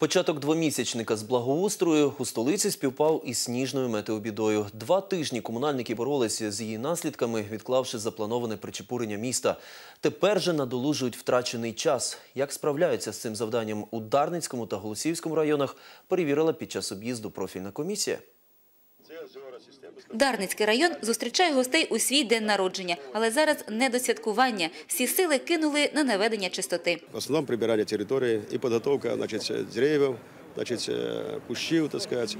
Початок двомісячника з благоустрою у столиці співпав із сніжною метеобідою. Два тижні комунальники боролися з її наслідками, відклавши заплановане причепурення міста. Тепер же надолужують втрачений час. Як справляються з цим завданням у Дарницькому та Голосіївському районах, перевірила під час об'їзду профільна комісія. Дарницький район зустрічає гостей у свій день народження, але зараз не до святкування. Всі сили кинули на наведення чистоти. В основному прибирання території і підготовка значит, деревьев, значит, э, кущів, э,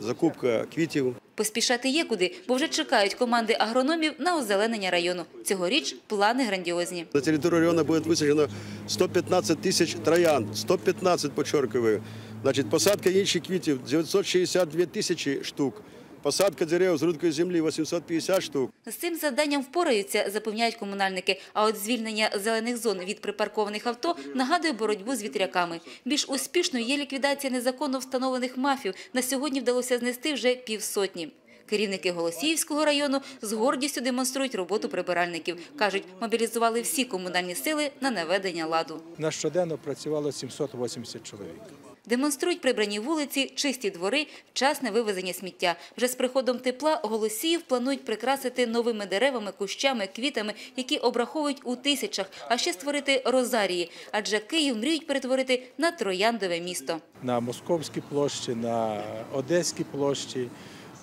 закупка квітів. Поспішати є куди, бо вже чекають команди агрономів на озеленення району. Цьогоріч плани грандіозні. На територію района буде висаджено 115 тисяч троян, 115, подчеркиваю. Значить, посадка інших квітів 962 тисячі штук. Посадка дерев з рудкої землі 850 штук. З цим завданням впораються, запевняють комунальники. А от звільнення зелених зон від припаркованих авто нагадує боротьбу з вітряками. Більш успішною є ліквідація незаконно встановлених мафів. На сьогодні вдалося знести вже півсотні. Керівники Голосіївського району з гордістю демонструють роботу прибиральників. Кажуть, мобілізували всі комунальні сили на наведення ладу. На щоденно працювало 780 чоловік. Демонструють прибрані вулиці, чисті двори, вчасне вивезення сміття. Вже з приходом тепла Голосіїв планують прикрасити новими деревами, кущами, квітами, які обраховують у тисячах, а ще створити розарії. Адже Київ мріють перетворити на трояндове місто. На Московській площі, на Одеській площі,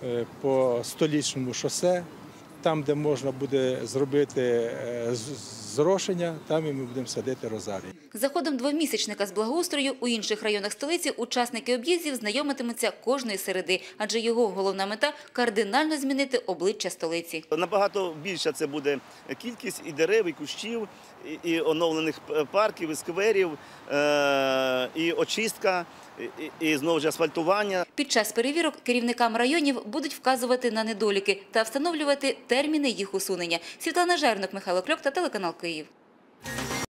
е, по столічному шосе, там, де можна буде зробити е, зрошення, там і ми будемо садити розарії. За ходом двомісячника з благоустрою у інших районах столиці учасники об'їздів знайомитимуться кожної середи, адже його головна мета – кардинально змінити обличчя столиці. Набагато більша це буде кількість і дерев, і кущів, і, і оновлених парків, і скверів, е, і очистка, і, і, знову ж асфальтування. Під час перевірок керівникам районів будуть вказувати на недоліки та встановлювати терміни їх усунення. Світлана Жернок, Михайло Кльок та телеканал Київ.